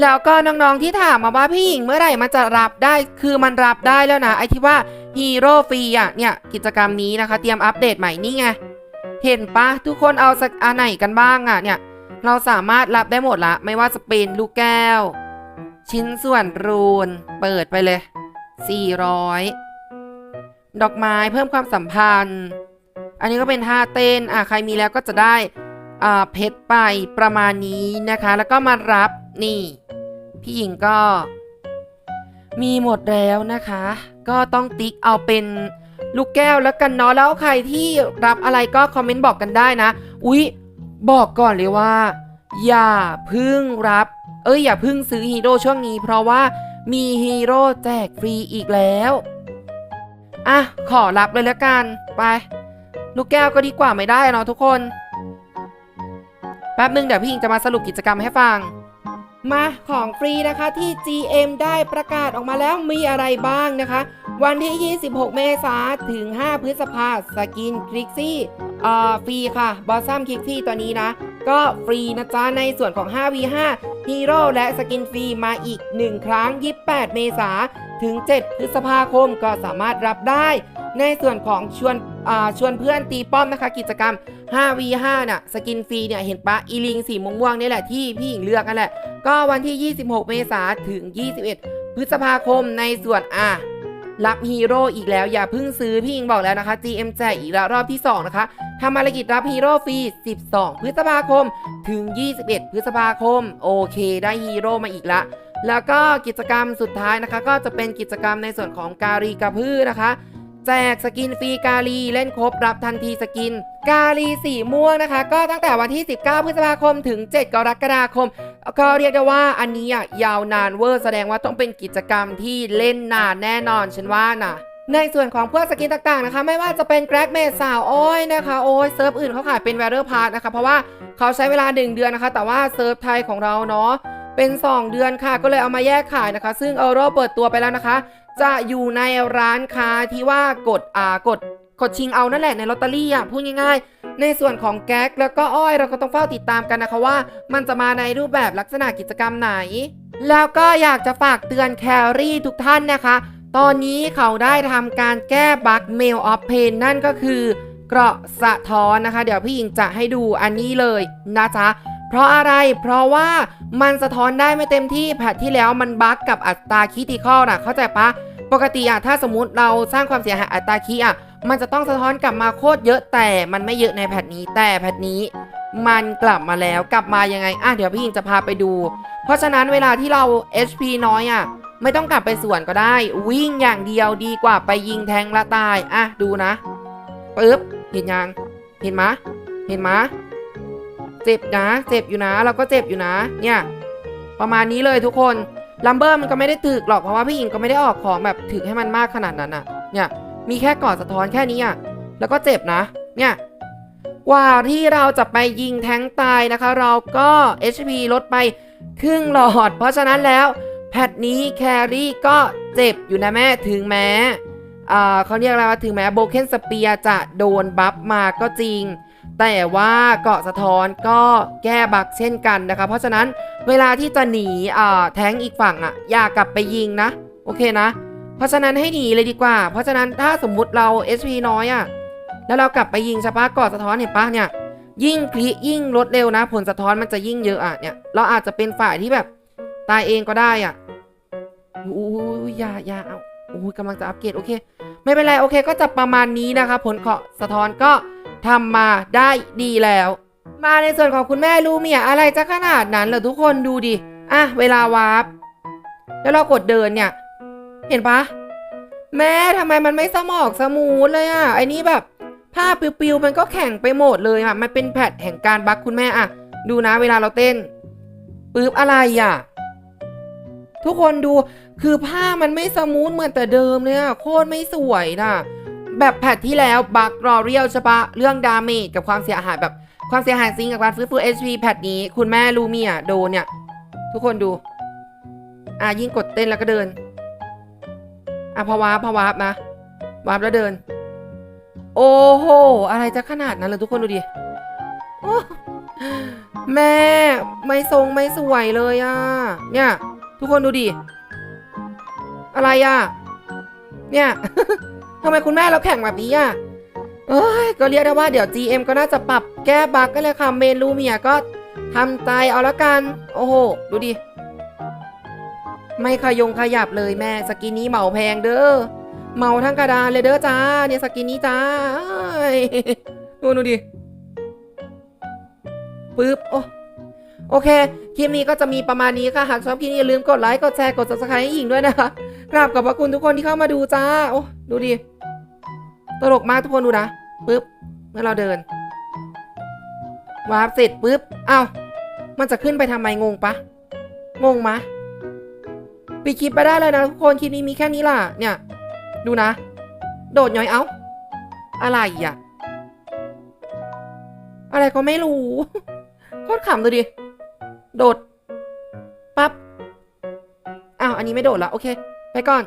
แล้วก็น้องๆที่ถามมาว่าพี่หญิงเมื่อไหร่มันจะรับได้คือมันรับได้แล้วนะไอที่ว่าฮีโร่ฟรีอะเนี่ยกิจกรรมนี้นะคะ เตรียมอัปเดตใหม่นี่ไงเห็นปะทุกคนเอาสักอันไหนกันบ้างอะเนี่ยเราสามารถรับได้หมดละ ไม่ว่าจะเป็นลูกแก้ว ชิ้นส่วนรูน เปิดไปเลย 400 ดอกไม้เพิ่มความสัมพันธ์ อันนี้ก็เป็นท่าเต้นอะใครมีแล้วก็จะได้อ่าเพชรไปประมาณนี้นะคะ แล้วก็มารับนี่ พี่หญิงก็ มีหมดแล้วนะคะ ก็ต้องติ๊กเอาเป็นลูกแก้วแล้วกันเนาะแล้วใครที่รับอะไรก็คอมเมนต์บอกกันได้นะ อุ๊ย บอกก่อนเลยว่า อย่าพึ่งรับ เอ้ยอย่าพึ่งซื้อฮีโร่ช่วงนี้ เพราะว่ามีฮีโร่แจกฟรีอีกแล้วอะขอรับเลยแล้วกันไป ลูกแก้วก็ดีกว่าไม่ได้เนาะทุกคน แป๊บนึงเดี๋ยวพี่หญิงจะมาสรุปกิจกรรมให้ฟัง มาของฟรีนะคะที่ GM ได้ประกาศออกมาแล้วมีอะไรบ้างนะคะ วันที่ 26 เมษายนถึง 5 พฤษภาสกินคลิกซี่อ่าฟรีค่ะบอสซัมคลิกซี่ตัวนี้นะ ก็ฟรีนะจ๊ะ ในส่วนของ 5v5 ฮีโร่และสกินฟรีมาอีก 1 ครั้ง 28 เมษาถึง 7 พฤษภาคมก็สามารถรับได้ ในส่วนของชวนชวนเพื่อนตีป้อมนะคะ กิจกรรม 5v5 น่ะสกินฟรีเนี่ยเห็นปะอีลิงสีม่วงๆนี่แหละที่พี่หญิงเลือกนั่นแหละ ก็วันที่ 26 เมษาถึง 21 พฤษภาคมในส่วนอะรับฮีโร่อีกแล้วอย่าเพิ่งซื้อพี่หญิงบอกแล้วนะคะ GM แจกอีกแล้วรอบที่ 2 นะคะทำภารกิจรับฮีโร่ฟรี 12 พฤษภาคมถึง 21 พฤษภาคม โอเค ได้ฮีโร่มาอีกละ แล้วก็กิจกรรมสุดท้ายนะคะ ก็จะเป็นกิจกรรมในส่วนของการีกระพือนะคะ แจกสกินฟรีกาลีเล่นครบรับทันทีสกิน กาลีสีม่วงนะคะ ก็ตั้งแต่วันที่ 19 พฤษภาคมถึง 7 กรกฎาคม ก็เรียกได้ว่าอันนี้อะยาวนานเวอร์แสดงว่าต้องเป็นกิจกรรมที่เล่นนานแน่นอนฉันว่านะในส่วนของพวกสกินต่างๆนะคะ ไม่ว่าจะเป็นแกร็กเมสาวอ้อยนะคะโอ้ยเซิร์ฟอื่นเขาขายเป็นแวร์เรอร์พาร์นะคะ เพราะว่าเขาใช้เวลา 1 เดือนนะคะ แต่ว่าเซิร์ฟไทยของเราเนาะเป็น 2 เดือนค่ะ ก็เลยเอามาแยกขายนะคะ ซึ่งเอโรเปิดตัวไปแล้วนะคะ จะอยู่ในร้านค้าที่ว่ากดอ่ากดกดชิงเอานั่นแหละในลอตเตอรี่อะพูดง่ายๆ ในส่วนของแก๊กแล้วก็อ้อยเราก็ต้องเฝ้าติดตามกันนะคะว่า มันจะมาในรูปแบบลักษณะกิจกรรมไหน แล้วก็อยากจะฝากเตือนแครี่ทุกท่านนะคะ ตอนนี้เขาได้ทำการแก้บั๊กเมลออฟเพนนั่นก็คือเกราะสะท้อนนะคะ เดี๋ยวพี่หญิงจะให้ดูอันนี้เลยนะจ๊ะ เพราะอะไร เพราะว่ามันสะท้อนได้ไม่เต็มที่แพทที่แล้วมันบั๊กกับอัตราคิติคอลนะเข้าใจปะ ปกติอะถ้าสมมุติเราสร้างความเสียหายอัตราคีอะมันจะต้องสะท้อนกลับมาโคตรเยอะแต่มันไม่เยอะในแพทนี้แต่แพทนี้ มันกลับมาแล้วกลับมายังไงอะเดี๋ยวพี่หญิงจะพาไปดู เพราะฉะนั้นเวลาที่เรา HP น้อยอะไม่ต้องกลับไปสวนก็ได้ วิ่งอย่างเดียวดีกว่าไปยิงแทงละตายอะดูนะปึ๊บเห็นยัง เห็นมะ เห็นมะ เจ็บนะ เจ็บอยู่นะ เราก็เจ็บอยู่นะ เนี่ย ประมาณนี้เลยทุกคนลัมเบอร์มันก็ไม่ได้ถึกหรอกเพราะว่าพี่หญิงก็ไม่ได้ออกของแบบถึกให้มันมากขนาดนั้นอะเนี่ยมีแค่กอดสะท้อนแค่นี้อะแล้วก็เจ็บนะ เนี่ยกว่าที่เราจะไปยิงแทงตายนะคะ เราก็ HP ลดไปครึ่งหลอด เพราะฉะนั้นแล้วแพทนี้แครี่ก็เจ็บอยู่นะแม่ถึงแม้อ่เขาเรียกอะไรว่าถึงแม้โบเคนสเปียจะโดนบัฟมาก็จริง แต่ว่าเกาะสะท้อนก็แก้บักเช่นกันนะคะ เพราะฉะนั้นเวลาที่จะหนีอ่าแท้งอีกฝั่งอะอย่ากลับไปยิงนะ โอเคนะ เพราะฉะนั้นให้หนีเลยดีกว่า เพราะฉะนั้นถ้าสมมุติเรา SP น้อยอะแล้วเรากลับไปยิงใช่ปะกอดสะท้อนเห็นปะเนี่ยยิ่งคลิยิ่งลดเร็วนะ ผลสะท้อนมันจะยิ่งเยอะอะเนี่ยเราอาจจะเป็นฝ่ายที่แบบ ตายเองก็ได้อะอู้ยอย่าอย่าเอาโอ้ยกำลังจะอัปเกรดโอเค ไม่เป็นไรโอเค ก็จะประมาณนี้นะคะ ผลเคาะสะท้อนก็ ทำมาได้ดีแล้ว มาในส่วนของคุณแม่ลูเมียอะไรจะขนาดนั้นเหรอทุกคนดูดิ อะ เวลาวาร์ปแล้วเรากดเดินเนี่ย เห็นปะแม่ทำไมมันไม่สมอกสมูทเลยอะไอ้นี่แบบภาพปิวๆมันก็แข็งไปหมดเลยอะมันเป็นแพทแห่งการบักคุณแม่อะ ดูนะเวลาเราเต้นปึ๊บอะไรอะ ทุกคนดูคือผ้ามันไม่สมูทเหมือนแต่เดิมเลยอะโคตรไม่สวยน่ะ แบบแพทที่แล้วบักรอเรียลใช่ปะเรื่องดาเมจกับความเสียหายแบบความเสียหายจริงกับการฟื้นฟู HP แพทนี้ คุณแม่ลูเมียโดนเนี่ย ทุกคนดู อะยิ่งกดเต้นแล้วก็เดิน อะพวาร์ปพวาร์ปนะวาร์ปแล้วเดิน โอ้โห อะไรจะขนาดนั้นเลยทุกคนดูดิแม่ไม่ทรงไม่สวยเลยอะเนี่ย ทุกคนดูดิ อะไรอะ เนี่ย ทำไมคุณแม่เราแข่งแบบนี้อะเอ้ยก็เรียกได้ว่าเดี๋ยว GM ก็น่าจะปรับแก้บั๊กกันเลยค่ะเมนลูเมียก็ทำใจเอาละกัน โอ้โห ดูดิ ไม่ขยงขยับเลยแม่สกินนี้เหมาแพงเด้อเหมาทั้งกระดานเลยเด้อจ้าเนี่ยสกินนี้จ้าดูดูดิปึ๊บโอ้โอเค คลิปนี้ก็จะมีประมาณนี้ค่ะ หากชอบคลิปนี้อย่าลืมกดไลค์ กดแชร์ กด subscribe ให้หญิงด้วยนะคะ กราบขอบพระคุณทุกคนที่เข้ามาดูจ้า โอ้ ดูดิ ตลกมากทุกคนดูนะปึ๊บเมื่อเราเดินวาร์ปเสร็จปึ๊บเอ้ามันจะขึ้นไปทำไมงงปะงงมะปิดคลิปไปได้เลยนะทุกคนคลิปนี้มีแค่นี้ล่ะเนี่ย ดูนะ โดดย้อยเอ้าอะไรอะอะไรก็ไม่รู้โคตรขำดูดิ โดด ปั๊บ อ้าว อันนี้ไม่โดดละโอเค ไปก่อน